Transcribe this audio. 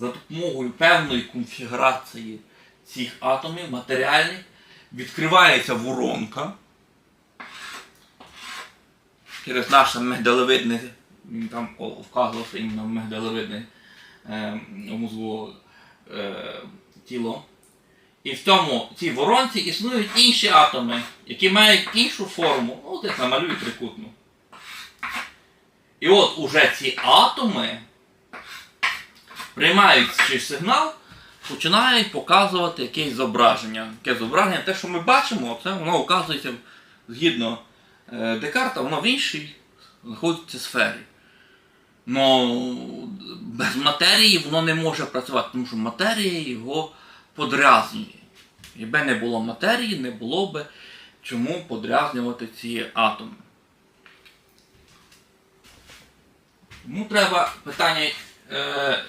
за допомогою певної конфігурації цих атомів матеріальних відкривається воронка через наше мигдалевидне, він там о- вказував, що іменно мигдалевидне е, мозгове е, тіло. І в цьому цій воронці існують інші атоми, які мають іншу форму. Ну, десь намалюю трикутну. І от уже ці атоми, приймаючи сигнал, починають показувати якесь зображення. Яке зображення, те, що ми бачимо, це воно оказується згідно е, Декарта, воно в іншій знаходиться сфері. Но без матерії воно не може працювати, тому що матерія його подрязнює. Якби не було матерії, не було би чому подрязнювати ці атоми. Тому треба питання е,